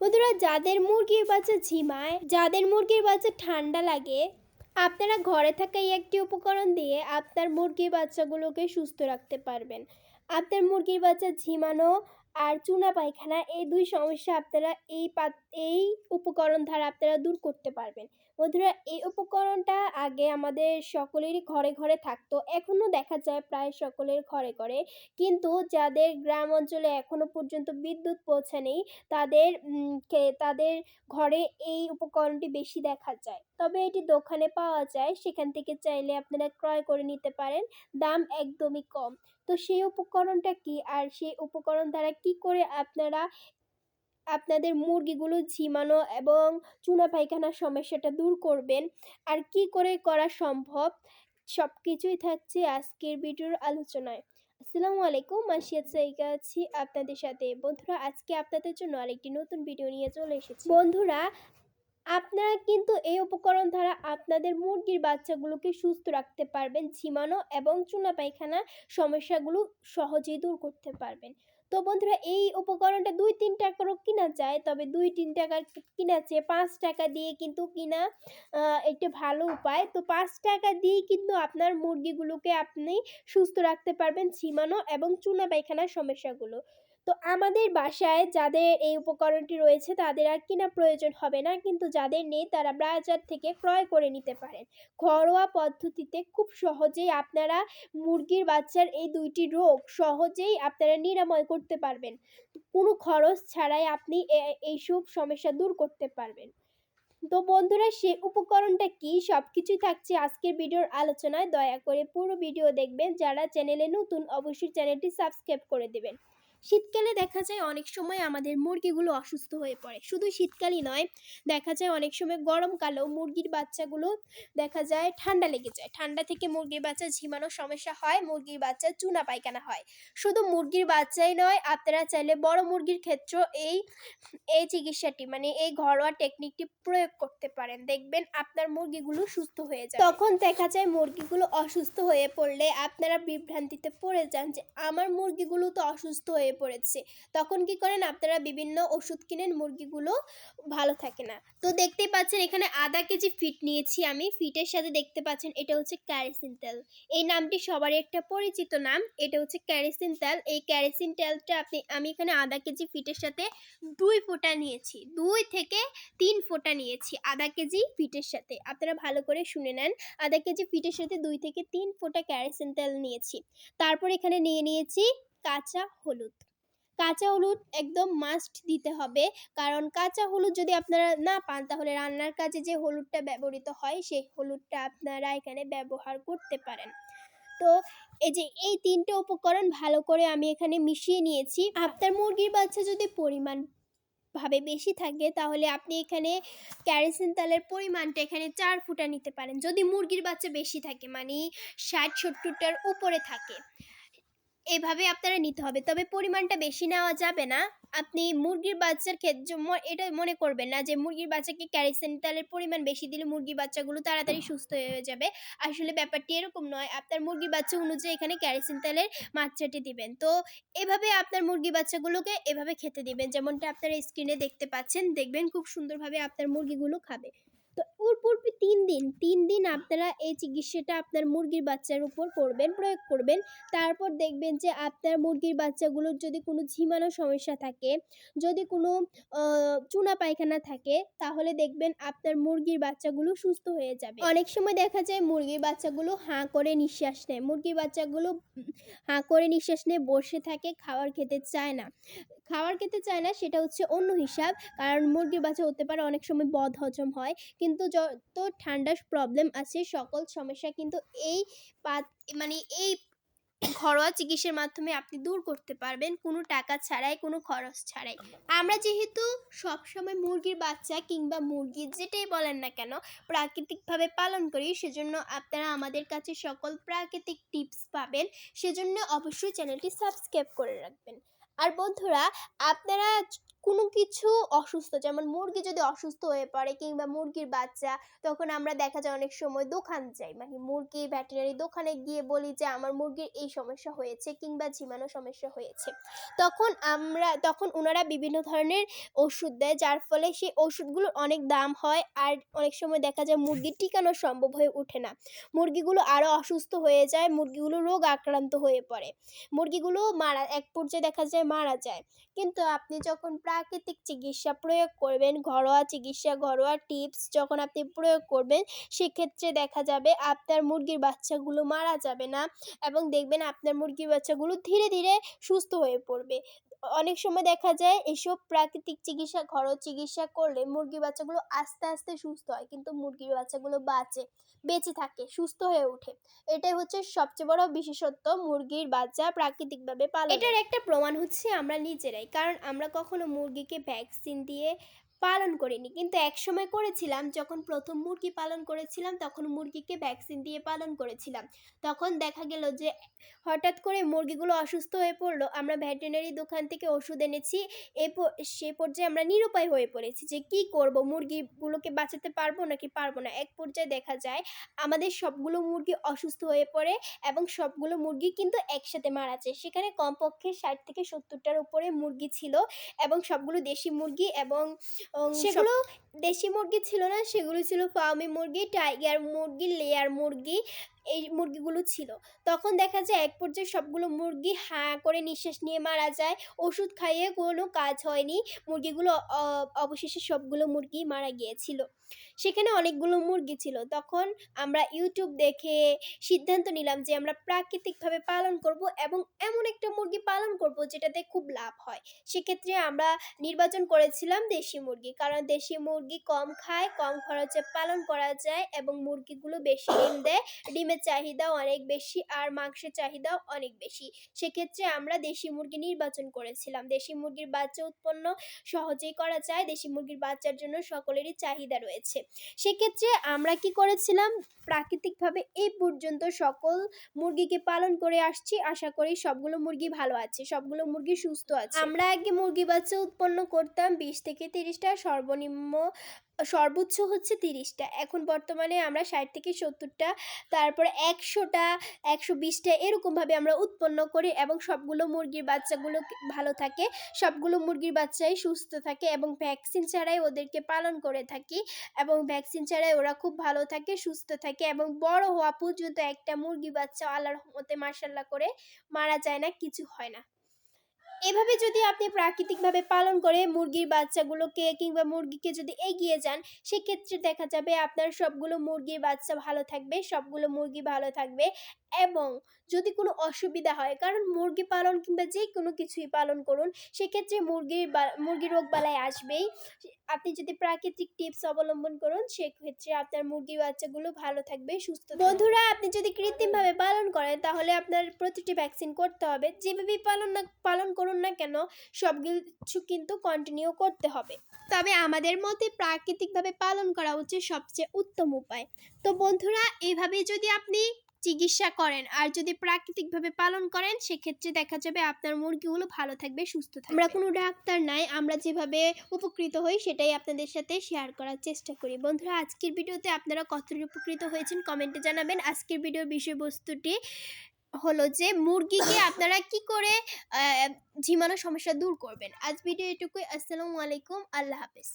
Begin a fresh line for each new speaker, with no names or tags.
বন্ধুরা, যাদের মুরগির বাচ্চা ঝিমায়, যাদের মুরগির বাচ্চা ঠান্ডা লাগে, আপনারা ঘরে থাকা এই একটি উপকরণ দিয়ে আপনার মুরগির বাচ্চাগুলোকে সুস্থ রাখতে পারবেন। আপনার মুরগির বাচ্চা ঝিমানো আর চুনা পায়খানা, এই দুই সমস্যা আপনারা এই পাত, এই উপকরণ দ্বারা আপনারা দূর করতে পারবেন। বন্ধুরা, এই উপকরণটা আগে আমাদের সকলেরই ঘরে ঘরে থাকতো এখনও দেখা যায় প্রায় সকলের ঘরে ঘরে। কিন্তু যাদের গ্রাম অঞ্চলে এখনও পর্যন্ত বিদ্যুৎ পৌঁছায়নি, তাদের তাদের ঘরে এই উপকরণটি বেশি দেখা যায়। তবে এটি দোকানে পাওয়া যায়, সেখান থেকে চাইলে আপনারা ক্রয় করে নিতে পারেন, দাম একদমই কম। তো সেই উপকরণটা কি? আর সেই উপকরণ দ্বারা কি করে আপনারা আপনাদের মুরগিগুলো ঝিমানো এবং চুনা পায়খানার সমস্যাটা দূর করবেন? আর কি করে করা সম্ভব? সব কিছুই থাকছে আজকের ভিডিওর আলোচনায়। আসসালামু আলাইকুম, মাসিয়াত সাইকা আছি আপনাদের সাথে। বন্ধুরা, আজকে আপনাদের জন্য আরেকটি নতুন ভিডিও নিয়ে চলে এসেছি। বন্ধুরা, আপনারা কিন্তু এই উপকরণ দ্বারা আপনাদের মুরগির বাচ্চাগুলোকে সুস্থ রাখতে পারবেন, ঝিমানো এবং চুনা পায়খানা সমস্যাগুলো সহজেই দূর করতে পারবেন। তো বন্ধুরা, এই উপকরণটা দুই, তিন টাকারও কিনা যায়, তবে দুই, তিন টাকার কিনা চেয়ে পাঁচ টাকা দিয়ে কিন্তু কিনা একটা ভালো উপায়। তো পাঁচ টাকা দিয়ে কিন্তু আপনার মুরগিগুলোকে আপনি সুস্থ রাখতে পারবেন, ঝিমানো এবং চুনা পায়খানার সমস্যাগুলো। তো আমাদের বাসায় যাদের এই উপকরণটি রয়েছে তাদের আর কিনা প্রয়োজন হবে না। কিন্তু যাদের নেই তারা বাজার থেকে ক্রয় করে নিতে পারেন। ঘরোয়া পদ্ধতিতে খুব সহজেই আপনারা মুরগির বাচ্চার এই দুইটি রোগ সহজেই আপনারা নিরাময় করতে পারবেন। কোনো খরচ ছাড়াই আপনি এইসব সমস্যা দূর করতে পারবেন। তো বন্ধুরা, সে উপকরণটা কি? সব কিছুই থাকছে আজকের ভিডিওর আলোচনায়। দয়া করে পুরো ভিডিও দেখবেন। যারা চ্যানেলে নতুন, অবশ্যই চ্যানেলটি সাবস্ক্রাইব করে দেবেন। শীতকালে দেখা যায় অনেক সময় আমাদের মুরগিগুলো অসুস্থ হয়ে পড়ে। শুধু শীতকালই নয়, দেখা যায় অনেক সময় গরমকালেও মুরগির বাচ্চাগুলো দেখা যায় ঠান্ডা লেগে যায়। ঠান্ডা থেকে মুরগির বাচ্চা ঝিমানোর সমস্যা হয়, মুরগির বাচ্চা চুনা পায়খানা হয়। শুধু মুরগির বাচ্চাই নয়, আপনারা চাইলে বড় মুরগির ক্ষেত্রেও এই এই চিকিৎসাটি মানে এই ঘরোয়া টেকনিকটি প্রয়োগ করতে পারেন। দেখবেন আপনার মুরগিগুলো সুস্থ হয়ে যায় তখন দেখা যায় মুরগিগুলো অসুস্থ হয়ে পড়লে আপনারা বিভ্রান্তিতে পড়ে যান যে, আমার মুরগিগুলো তো অসুস্থ হয়ে পড়েছে। তখন কি করেন? আপনারা বিভিন্ন ওষুধ কিনেন, মুরগিগুলো ভালো থাকে না। তো দেখতেই পাচ্ছেন এখানে আধা কেজি ফিট নিয়েছি আমি। ফিটের সাথে দেখতে পাচ্ছেন এটা হচ্ছে ক্যারেসিন তেল। এই নামটি সবারই একটা পরিচিত নাম। এটা হচ্ছে ক্যারেসিন তেল। এই ক্যারেসিন তেলটা আপনি, আমি এখানে আধা কেজি ফিটের সাথে দুই ফোঁটা নিয়েছি। দুই থেকে তিন ফোঁটা নিয়েছি আধা কেজি ফিটের সাথে। আপনারা ভালো করে শুনে নেন। আধা কেজি ফিটের সাথে দুই থেকে তিন ফোঁটা ক্যারেসিন তেল নিয়েছি। তারপর এখানে নিয়ে নিয়েছি কাঁচা হলুদ। কাঁচা হলুদ একদম মাস্ট দিতে হবে। কারণ কাঁচা হলুদ যদি আপনারা না পান, তাহলে রান্নার কাজে যে হলুদটা ব্যবহৃত হয়, সেই হলুদটা আপনারা এখানে ব্যবহার করতে পারেন। তো এই যে এই তিনটে উপকরণ ভালো করে আমি এখানে মিশিয়ে নিয়েছি। আপনার মুরগির বাচ্চা যদি পরিমাণ ভাবে বেশি থাকে, তাহলে আপনি এখানে ক্যারোসিন তেলের পরিমাণটা এখানে চার ফুটা নিতে পারেন। যদি মুরগির বাচ্চা বেশি থাকে মানে ষাট সত্তরটার উপরে থাকে। এভাবে আপনারা নিতে হবে। তবে পরিমাণটা বেশি নেওয়া যাবে না। আপনি মুরগির বাচ্চার ক্ষেত্রে এটা মনে করবেন না যে মুরগির বাচ্চাকে ক্যারিসেন তেলের পরিমাণ বেশি দিলে মুরগির বাচ্চাগুলো তাড়াতাড়ি সুস্থ হয়ে যাবে। আসলে ব্যাপারটি এরকম নয়। আপনার মুরগির বাচ্চা অনুযায়ী এখানে ক্যারিসেন তেলের মাত্রাটি দিবেন। তো এভাবে আপনার মুরগি বাচ্চাগুলোকে এভাবে খেতে দিবেন। যেমনটা আপনারা স্ক্রিনে দেখতে পাচ্ছেন। দেখবেন খুব সুন্দরভাবে আপনার মুরগিগুলো খাবে। তো ওর পূর্বে তিন দিন। তিন দিন আপনারা এই চিকিৎসাটা আপনার মুরগির বাচ্চার উপর করবেন, প্রয়োগ করবেন। তারপর দেখবেন যে আপনার মুরগির বাচ্চাগুলোর যদি কোনো ঝিমানো সমস্যা থাকে, যদি কোনো চুনা পায়খানা থাকে, তাহলে দেখবেন আপনার মুরগির বাচ্চাগুলো সুস্থ হয়ে যাবে। অনেক সময় দেখা যায় মুরগির বাচ্চাগুলো হাঁ করে নিঃশ্বাস নেয়। মুরগির বাচ্চাগুলো হাঁ করে নিঃশ্বাস নিয়ে বসে থাকে খাবার খেতে চায় না। খাবার খেতে চায় না, সেটা হচ্ছে অন্য হিসাব। কারণ মুরগির বাচ্চা হতে পারে অনেক সময় বদ হজম হয়। কিন্তু যত ঠান্ডার প্রবলেম আছে, সকল সমস্যা কিন্তু এই পাত মানে এই ঘরোয়া চিকিৎসার মাধ্যমে আপনি দূর করতে পারবেন। কোনো টাকা ছাড়াই, কোনো খরচ ছাড়াই। আমরা যেহেতু সবসময় মুরগির বাচ্চা কিংবা মুরগি যেটাই বলেন না কেন, প্রাকৃতিকভাবে পালন করি, সেজন্য আপনারা আমাদের কাছে সকল প্রাকৃতিক টিপস পাবেন। সেজন্য অবশ্যই চ্যানেলটি সাবস্ক্রাইব করে রাখবেন। আর বন্ধুরা, আপনারা কোনো কিছু অসুস্থ, যেমন মুরগি যদি অসুস্থ হয়ে পড়ে কিংবা মুরগির বাচ্চা, তখন আমরা দেখা যায় অনেক সময় দোকান যাই। মানে মুরগি ভেটেরিনারি দোকানে গিয়ে বলি যে, আমার মুরগির এই সমস্যা হয়েছে কিংবা ঝিমানো সমস্যা হয়েছে। তখন আমরা, তখন ওনারা বিভিন্ন ধরনের ওষুধ দেয়, যার ফলে সেই ওষুধগুলোর অনেক দাম হয় আর অনেক সময় দেখা যায় মুরগি টিকানো সম্ভব হয়ে ওঠে না। মুরগিগুলো আরও অসুস্থ হয়ে যায়, মুরগিগুলো রোগ আক্রান্ত হয়ে পড়ে। মুরগিগুলো মারা, এক পর্যায়ে দেখা যায় মারা যায়। কিন্তু আপনি যখন প্রাকৃতিক চিকিৎসা প্রয়োগ করবেন, ঘরোয়া চিকিৎসা, ঘরোয়া টিপস যখন আপনি প্রয়োগ করবেন, সেক্ষেত্রে দেখা যাবে আপনার মুরগির বাচ্চাগুলো মারা যাবে না এবং দেখবেন আপনার মুরগির বাচ্চাগুলো ধীরে ধীরে সুস্থ হয়ে পড়বে। অনেক সময় দেখা যায় এসব প্রাকৃতিক চিকিৎসা, ঘরোয়া চিকিৎসা করলে মুরগির বাচ্চাগুলো আস্তে আস্তে সুস্থ হয়। কিন্তু মুরগির বাচ্চাগুলো বাঁচে, বেঁচে থাকে, সুস্থ হয়ে ওঠে। এটাই হচ্ছে সবচেয়ে বড় বিশেষত্ব মুরগির বাচ্চা প্রাকৃতিকভাবে পালন। এটার একটা প্রমাণ হচ্ছে আমরা নিজেরাই। কারণ আমরা কখনো মুরগিকে ভ্যাকসিন দিয়ে পালন করিনি। কিন্তু এক সময় করেছিলাম, যখন প্রথম মুরগি পালন করেছিলাম, তখন মুরগিকে ভ্যাকসিন দিয়ে পালন করেছিলাম। তখন দেখা গেল যে, হঠাৎ করে মুরগিগুলো অসুস্থ হয়ে পড়ল, আমরা ভেটেরিনারি দোকান থেকে ওষুধ এনেছি, এ সে পর্যায়ে আমরা নিরুপায় হয়ে পড়েছি যে, কি করব? মুরগিগুলোকে বাঁচাতে পারব নাকি পারব না? এক পর্যায়ে দেখা যায়, আমাদের সবগুলো মুরগি অসুস্থ হয়ে পড়ে এবং সবগুলো মুরগি কিন্তু একসাথে মারা যায়। সেখানে কমপক্ষে ষাট থেকে সত্তরটার উপরে মুরগি ছিল এবং সবগুলো দেশি মুরগি এবং সেগুলো দেশি মুরগি ছিল না সেগুলো ছিল ফার্মি মুরগি টাইগার মুরগি লেয়ার মুরগি এই মুরগিগুলো ছিল। তখন দেখা যায় এক পর্যায়ে সবগুলো মুরগি হাঁ করে নিঃশ্বাস নিয়ে মারা যায়। ওষুধ খাইয়ে কোনো কাজ হয়নি। মুরগিগুলো অবশেষে সবগুলো মুরগি মারা গিয়েছিল। সেখানে অনেকগুলো মুরগি ছিল। তখন আমরা ইউটিউব দেখে সিদ্ধান্ত নিলাম যে আমরা প্রাকৃতিকভাবে পালন করব এবং এমন একটা মুরগি পালন করব যেটাতে খুব লাভ হয়। সেক্ষেত্রে আমরা নির্বাচন করেছিলাম দেশি মুরগি। কারণ দেশি মুরগি কম খায়, কম খরচে পালন করা যায় এবং মুরগিগুলো বেশি ডিম দেয় ডিমের চাহিদাও অনেক বেশি আর মাংসের চাহিদাও অনেক বেশি। সেক্ষেত্রে আমরা দেশি মুরগি নির্বাচন করেছিলাম। দেশি মুরগির বাচ্চা উৎপন্ন সহজেই করা যায়। দেশি মুরগির বাচ্চার জন্য সকলেরই চাহিদা রয়েছে। সেক্ষেত্রে আমরা কি করেছিলাম? প্রাকৃতিকভাবে এই পর্যন্ত সকল মুরগিকে পালন করে আসছি। আশা করি সবগুলো মুরগি ভালো আছে, সবগুলো মুরগি সুস্থ আছে। আমরা আগে মুরগি বাচ্চা উৎপন্ন করতাম, বিশ থেকে তিরিশটা সর্বনিম্ন সর্বোচ্চ হচ্ছে তিরিশটা। এখন বর্তমানে আমরা ষাট থেকে সত্তরটা, তারপরে একশোটা, একশো বিশটা এরকমভাবে আমরা উৎপন্ন করি এবং সবগুলো মুরগির বাচ্চাগুলো ভালো থাকে, সবগুলো মুরগির বাচ্চাই সুস্থ থাকে এবং ভ্যাকসিন ছাড়াই ওদেরকে পালন করে থাকি এবং ভ্যাকসিন ছাড়াই ওরা খুব ভালো থাকে, সুস্থ থাকে এবং বড় হওয়া পর্যন্ত একটা মুরগি বাচ্চা আল্লাহর রহমতে মার্শাল্লাহ করে মারা যায় না, কিছু হয় না। এভাবে যদি আপনি প্রাকৃতিকভাবে পালন করে মুরগির বাচ্চাগুলোকে কিংবা মুরগিকে যদি এগিয়ে যান, সেক্ষেত্রে দেখা যাবে আপনার সবগুলো মুরগির বাচ্চা ভালো থাকবে, সবগুলো মুরগি ভালো থাকবে এবং যদি কোনো অসুবিধা হয়, কারণ মুরগি পালন কিংবা যে কোনো কিছুই পালন করুন, সেক্ষেত্রে মুরগির মুরগির রোগ বালায় আসবেই। আপনি যদি প্রাকৃতিক টিপস অবলম্বন করুন, সেক্ষেত্রে আপনার মুরগির বাচ্চাগুলো ভালো থাকবে, সুস্থ বন্ধুরা, আপনি যদি কৃত্রিমভাবে পালন করেন, তাহলে আপনার প্রতিটি ভ্যাকসিন করতে হবে। যেভাবেই পালন না, পালন করুন না কেন, সব কিছু কিন্তু কন্টিনিউ করতে হবে। তবে আমাদের মতে প্রাকৃতিকভাবে পালন করা হচ্ছে সবচেয়ে উত্তম উপায়। তো বন্ধুরা এভাবে যদি আপনি চিকিৎসা করেন। আর যদি প্রাকৃতিকভাবে পালন করেন, সেক্ষেত্রে দেখা যাবে আপনার মুরগিগুলো ভালো থাকবে, সুস্থ থাকবে। আমরা কোনো ডাক্তার নাই, আমরা যেভাবে উপকৃত হই, সেটাই আপনাদের সাথে শেয়ার করার চেষ্টা করি। বন্ধুরা, আজকের ভিডিওতে আপনারা কতটা উপকৃত হয়েছেন কমেন্টে জানাবেন। আজকের ভিডিওর বিষয়বস্তুটি হলো যে, মুরগিকে আপনারা কি করে ঝিমানো সমস্যা দূর করবেন। আজ ভিডিও এটুকুই। আসসালামু আলাইকুম। আল্লাহ হাফেজ।